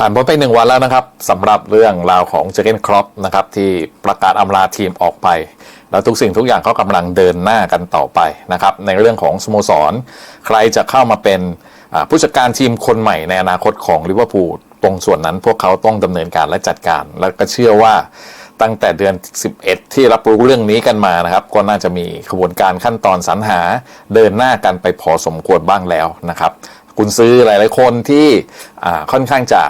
ผ่านพ้นไปหนึ่งวันแล้วนะครับสำหรับเรื่องราวของเจเกนครอปนะครับที่ประกาศอำลาทีมออกไป แล้วทุกสิ่งทุกอย่างเขากำลังเดินหน้ากันต่อไปนะครับในเรื่องของสโมสร ใครจะเข้ามาเป็นผู้จัดการทีมคนใหม่ในอนาคตของลิเวอร์พูลตรงส่วนนั้นพวกเขาต้องดำเนินการและจัดการ แล้วก็เชื่อว่าตั้งแต่เดือน 11 ที่รับรู้เรื่องนี้กันมานะครับ ก็น่าจะมีขบวนการขั้นตอนสรรหาเดินหน้ากันไปพอสมควรบ้างแล้วนะครับ คุณซื้อหลาย ๆ คนที่ค่อนข้างจะ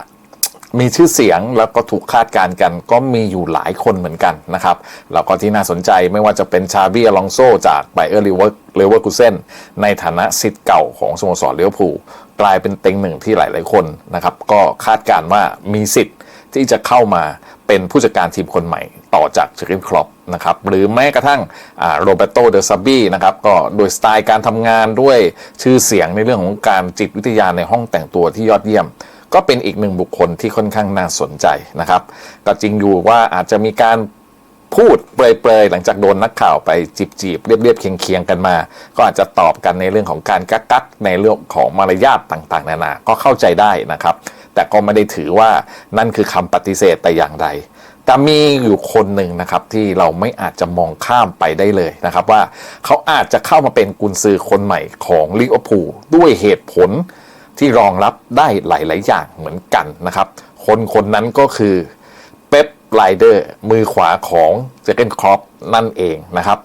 มีชื่อเสียงแล้วก็ถูกคาดการณ์กัน ก็มีอยู่หลายคนเหมือนกันนะครับแล้วก็ที่น่าสนใจไม่ว่าจะเป็นชาบีอลองโซจากไบเออร์ลิเวอร์เลเวอร์กูเซนในฐานะสิทธิ์เก่าของสโมสรเลี้ยวภูกลายเป็นเต็งหนึ่งที่หลาย ๆ คนนะครับ ก็คาดการณ์ว่ามีสิทธิ์ที่จะเข้ามาเป็นผู้จัดการทีมคนใหม่ต่อจากเจอร์เกนครอปนะครับหรือแม้กระทั่งโรเบโตเดอซาบี้นะครับก็โดยสไตล์การทำงานด้วยชื่อเสียงในเรื่องของการจิตวิทยาในห้องแต่งตัวที่ยอดเยี่ยม ก็เป็นอีกหนึ่งบุคคลที่ค่อนข้างน่าสนใจนะครับ ก็จริงอยู่ว่าอาจจะมีการพูดเปรยๆ หลังจากโดนนักข่าวไปจีบๆเรียบๆเคียงๆกันมา ก็อาจจะตอบกันในเรื่องของการกักกักในเรื่องของมารยาทต่างๆ นานา ก็เข้าใจได้นะครับ แต่ก็ไม่ได้ถือว่านั่นคือคำปฏิเสธแต่อย่างใดแต่มีอยู่คนหนึ่งนะครับที่เราไม่อาจจะมองข้ามไปได้เลยนะครับ ว่าเขาอาจจะเข้ามาเป็นกุนซือคนใหม่ของลิเวอร์พูลด้วยเหตุผล ที่รองรับได้หลาย ๆ อย่างเหมือนกันนะครับ คนคนนั้นก็คือเป๊ปไลเดอร์มือขวาของเจเกนครอปนั่นเองนะครับ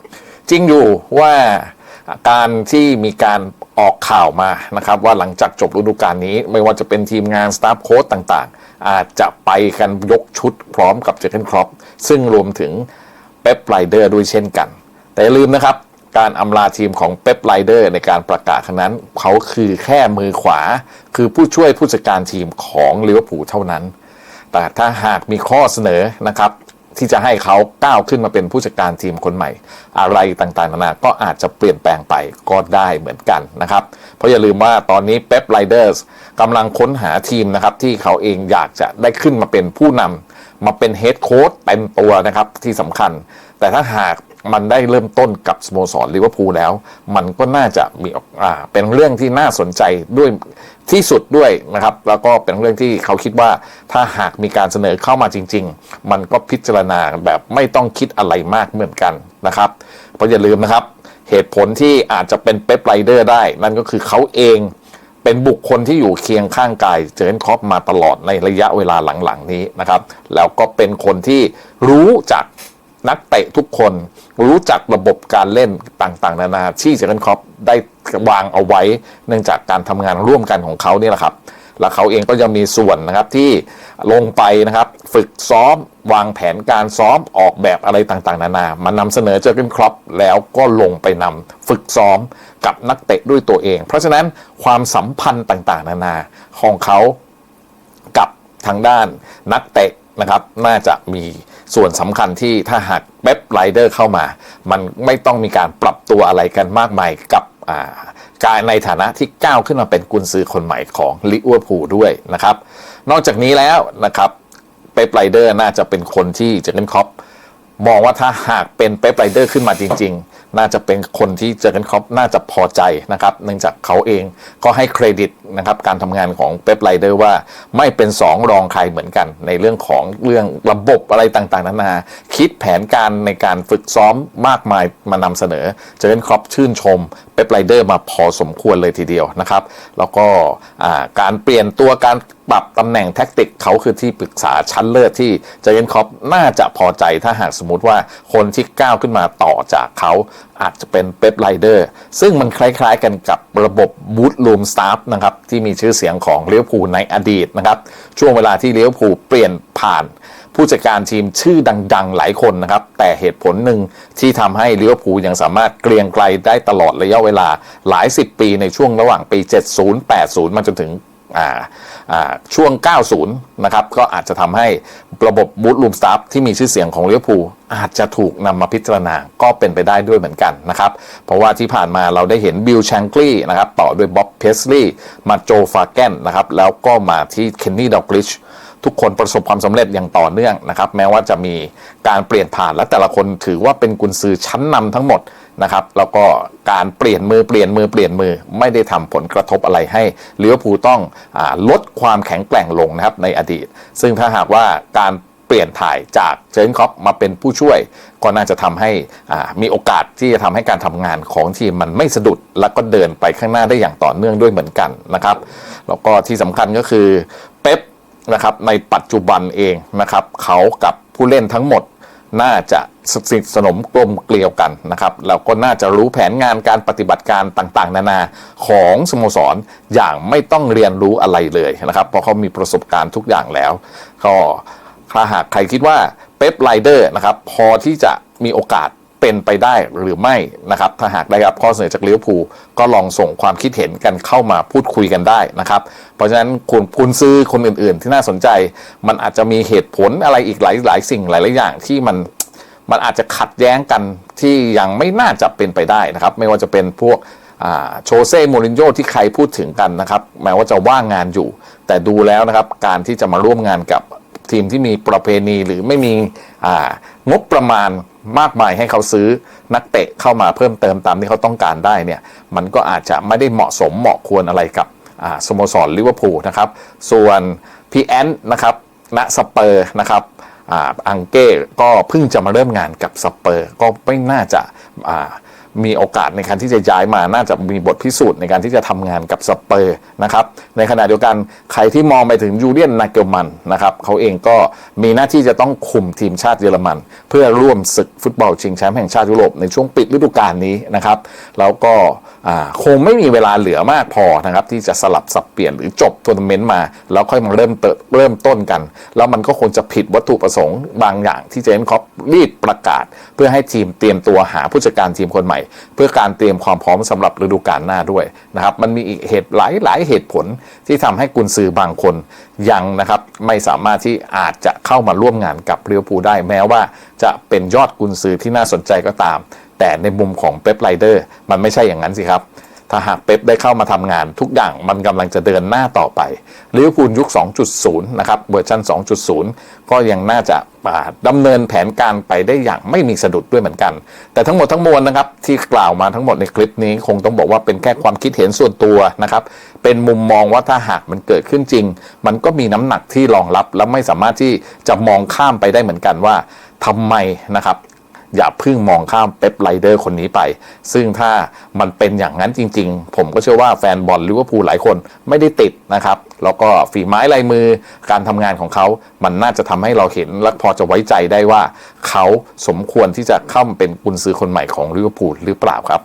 จริงอยู่ว่าการที่มีการออกข่าวมานะครับ ว่าหลังจากจบฤดูกาลนี้ ไม่ว่าจะเป็นทีมงานสตาฟโค้ดต่าง ๆ อาจจะไปกันยกชุดพร้อมกับเจเกนครอปซึ่งรวมถึงเป๊ปไลเดอร์ด้วยเช่นกัน แต่ลืมนะครับ การอำลาทีมของเป๊ปไลเดอร์ในการประกาศครั้งนั้น เขาคือแค่มือขวา คือผู้ช่วยผู้จัดการทีมของลิเวอร์พูลเท่านั้น แต่ถ้าหากมีข้อเสนอนะครับ ที่จะให้เขาก้าวขึ้นมาเป็นผู้จัดการทีมคนใหม่ อะไรต่างๆนานาก็อาจจะเปลี่ยนแปลงไปก็ได้เหมือนกันนะครับ เพราะอย่าลืมว่าตอนนี้เป๊ปไ i เดอร์สกำลังค้นหาทีมนะครับ ที่เขาเองอยากจะได้ขึ้นมาเป็นผู้นำมาเป็นเฮดโค้ชเต็มตัวนะครับที่สำคัญ แต่ถ้าหากมันได้เริ่มต้นกับสโมสรลิเวอร์พูลแล้ว มันก็น่าจะมีเป็นเรื่องที่น่าสนใจด้วย ที่สุดด้วยนะครับ แล้วก็เป็นเรื่องที่เขาคิดว่าถ้าหากมีการเสนอเข้ามาจริง ๆ มันก็พิจารณาแบบไม่ต้องคิดอะไรมากเหมือนกันนะครับเพราะอย่าลืมนะครับ เหตุผลที่อาจจะเป็นเป๊ปไรเดอร์ได้ นั่นก็คือเขาเองเป็นบุคคลที่อยู่เคียงข้างกายเจอร์นคอปมาตลอดในระยะเวลาหลังๆนี้นะครับ แล้วก็เป็นคนที่รู้จัก นักเตะทุกคนรู้จักระบบการเล่นต่างๆ นานาที่เจอร์เกนครอปได้วางเอาไว้ เนื่องจากการทำงานร่วมกันของเขาเนี่ยแหละครับแล้วเขาเองก็ยังมีส่วนนะครับที่ลงไปนะครับฝึกซ้อมวางแผนการซ้อมออกแบบอะไรต่างๆ นานา มานำเสนอเจอร์เกนครอปแล้วก็ลงไปนำฝึกซ้อมกับนักเตะด้วยตัวเอง เพราะฉะนั้นความสัมพันธ์ต่างๆ นานาของเขากับทางด้านนักเตะ นะครับ น่าจะมีส่วนสำคัญที่ถ้าหากเป๊ปไรเดอร์เข้ามา มันไม่ต้องมีการปรับตัวอะไรกันมากมายกับการในฐานะที่ก้าวขึ้นมาเป็นกุนซือคนใหม่ของลิเวอร์พูลด้วยนะครับ นอกจากนี้แล้วนะครับเป๊ปไรเดอร์น่าจะเป็นคนที่เจอร์เกนครอปมองว่าถ้าหากเป็นเป๊ปไรเดอร์ขึ้นมาจริง ๆ น่าจะเป็นคนที่เจอกันครอปน่าจะพอใจนะครับ เนื่องจากเขาเองก็ให้เครดิต นะครับการทำงานของเป๊ปไรเดอร์ว่าไม่เป็นสองรองใครเหมือนกัน ในเรื่องของเรื่องระบบอะไรต่างๆนานา คิดแผนการในการฝึกซ้อมมากมายมานำเสนอเจอกันครอปชื่นชมเป๊ปไรเดอร์มาพอสมควรเลยทีเดียวนะครับ แล้วก็การเปลี่ยนตัวการปรับตำแหน่งแท็กติกเขาคือที่ปรึกษาชั้นเลิศที่เจเกนคอปน่าจะพอใจถ้าหากสมมติว่าคนที่ก้าวขึ้นมาต่อจากเขาอาจจะเป็นเป๊ปไ i เดอร์ซึ่งมันคล้ายๆกันกับระบบบูธลูมสตาฟนะครับที่มีชื่อเสียงของเลี้ยวภูในอดีตนะครับช่วงเวลาที่เลี้ยวภูเปลี่ยนผ่านผู้จัดการทีมชื่อดัง ๆ หลายคนนะครับ แต่เหตุผลหนึ่งที่ทำให้ลิเวอร์พูลยังสามารถเกรียงไกลได้ตลอดระยะเวลาหลายสิบปีในช่วงระหว่างปี 70 80 มาจนถึง ช่วง 90 นะครับ ก็อาจจะทำให้ระบบบูธลูมสตาฟที่มีชื่อเสียงของเลี้ยวภูอาจจะถูกนำมาพิจารณาก็เป็นไปได้ด้วยเหมือนกันนะครับ เพราะว่าที่ผ่านมาเราได้เห็นบิลแชงกลีนะครับ ต่อด้วยบ๊อบเพสลีย์มาโจฟาแกนนะครับ แล้วก็มาที่เคนนี่ดอกลิช ทุกคนประสบความสำเร็จอย่างต่อเนื่องนะครับ แม้ว่าจะมีการเปลี่ยนผ่านและแต่ละคนถือว่าเป็นกุนซือชั้นนำทั้งหมดนะครับแล้วก็การเปลี่ยนมือเปลี่ยนมือเปลี่ยนมือไม่ได้ทำผลกระทบอะไรให้ลิเวอร์พูลต้องอลดความแข็งแกร่งลงนะครับในอดีต ซึ่งถ้าหากว่าการเปลี่ยนถ่ายจากเจนค็อปมาเป็นผู้ช่วย ก็น่าจะทำให้มีโอกาสที่จะทำให้การทำงานของทีมมันไม่สะดุด แล้วก็เดินไปข้างหน้าได้อย่างต่อเนื่องด้วยเหมือนกันนะครับแล้วก็ที่สำคัญก็คือเป๊ป นะครับในปัจจุบันเองนะครับเขากับผู้เล่นทั้งหมดน่าจะสนิทสนมกลมเกลียวกันนะครับแล้วก็น่าจะรู้แผนงานการปฏิบัติการต่างๆ นานาของสโมสรอย่างไม่ต้องเรียนรู้อะไรเลยนะครับ เพราะเขามีประสบการณ์ทุกอย่างแล้ว ก็ถ้าหากใครคิดว่าเป๊ปไลเดอร์นะครับพอที่จะมีโอกาส เป็นไปได้หรือไม่นะครับถ้าหากได้รับข้อเสนอจากลิเวอร์พูลก็ลองส่งความคิดเห็นกันเข้ามาพูดคุยกันได้นะครับ เพราะฉะนั้นคุณคุณซื้อคนอื่น ๆ ที่น่าสนใจ มันอาจจะมีเหตุผลอะไรอีกหลายหลายสิ่งหลายๆอย่างที่มันมันอาจจะขัดแย้งกันที่ยังไม่น่าจะเป็นไปได้นะครับ ไม่ว่าจะเป็นพวกโชเซ่โมรินโญ่ที่ใครพูดถึงกันนะครับ แม้ว่าจะว่างงานอยู่ แต่ดูแล้วนะครับการที่จะมาร่วมงานกับทีมที่มีประเพณีหรือไม่มีงบประมาณ มากมายให้เขาซื้อนักเตะเข้ามาเพิ่มเติมตามที่เขาต้องการได้เนี่ยมันก็อาจจะไม่ได้เหมาะสมเหมาะควรอะไรกับสโมสรลิเวอร์พูลนะครับ ส่วนพีแอนนะครับณสเปอร์นะครับอ,อังเก้ก็เพิ่งจะมาเริ่มงานกับสเปอร์ ก็ไม่น่าจะา มีโอกาสในการที่จะย้ายมาน่าจะมีบทพิสูจน์ในการที่จะทำงานกับสเปอร์นะครับในขณะเดียวกันใครที่มองไปถึงยูเลียนนาเกลมันนะครับเขาเองก็มีหน้าที่จะต้องคุมทีมชาติเยอรมัน เพื่อร่วมศึกฟุตบอลชิงแชมป์แห่งชาติยุโรปในช่วงปิดฤดูกาลนี้นะครับแล้วก็คงไม่มีเวลาเหลือมากพอนะครับที่จะสลับสับเปลี่ยนหรือจบทัวร์นาเมนต์มา แล้วค่อยมาเริ่มเติเริ่มต้นกัน แล้วมันก็คงจะผิดวัตถุประสงค์บางอย่างที่เจนคอปรีบประกาศ เพื่อให้ทีมเตรียมตัวหาผู้จัดการทีมคนใหม่เพื่อการเตรียมความพร้อมสำหรับฤดูกาลหน้าด้วยนะครับมันมีอีกเหตุหลายหลายเหตุผลที่ทำให้กุนซือบางคนยังนะครับไม่สามารถที่อาจจะเข้ามาร่วมงานกับเรียวภูได้แม้ว่า จะเป็นยอดกุนซือที่น่าสนใจก็ตาม แต่ในมุมของเป๊ปไลเดอร์มันไม่ใช่อย่างนั้นสิครับ ถ้าหากเป๊ปได้เข้ามาทำงาน ทุกอย่างมันกำลังจะเดินหน้าต่อไปลิเวอร์พูลยุค 2.0 นะครับเวอร์ชัน2.0 ก็ยังน่าจะาดำเนินแผนการไปได้อย่างไม่มีสะดุดด้วยเหมือนกัน แต่ทั้งหมดทั้งมวลนะครับ ที่กล่าวมาทั้งหมดในคลิปนี้คงต้องบอกว่าเป็นแค่ความคิดเห็นส่วนตัวนะครับ เป็นมุมมองว่าถ้าหากมันเกิดขึ้นจริง มันก็มีน้ำหนักที่รองรับและไม่สามารถที่จะมองข้ามไปได้เหมือนกันว่าทำไมนะครับ อย่าเพิ่งมองข้ามเป๊ปไรเดอร์คนนี้ไป ซึ่งถ้ามันเป็นอย่างนั้นจริง ๆ ผมก็เชื่อว่าแฟนบอลลิเวอร์พูลหลายคนไม่ได้ติดนะครับ แล้วก็ฝีไม้ลายมือการทำงานของเขา มันน่าจะทำให้เราเห็นและพอจะไว้ใจได้ว่า เขาสมควรที่จะเข้ามาเป็นกุนซือคนใหม่ของลิเวอร์พูลหรือเปล่าครับ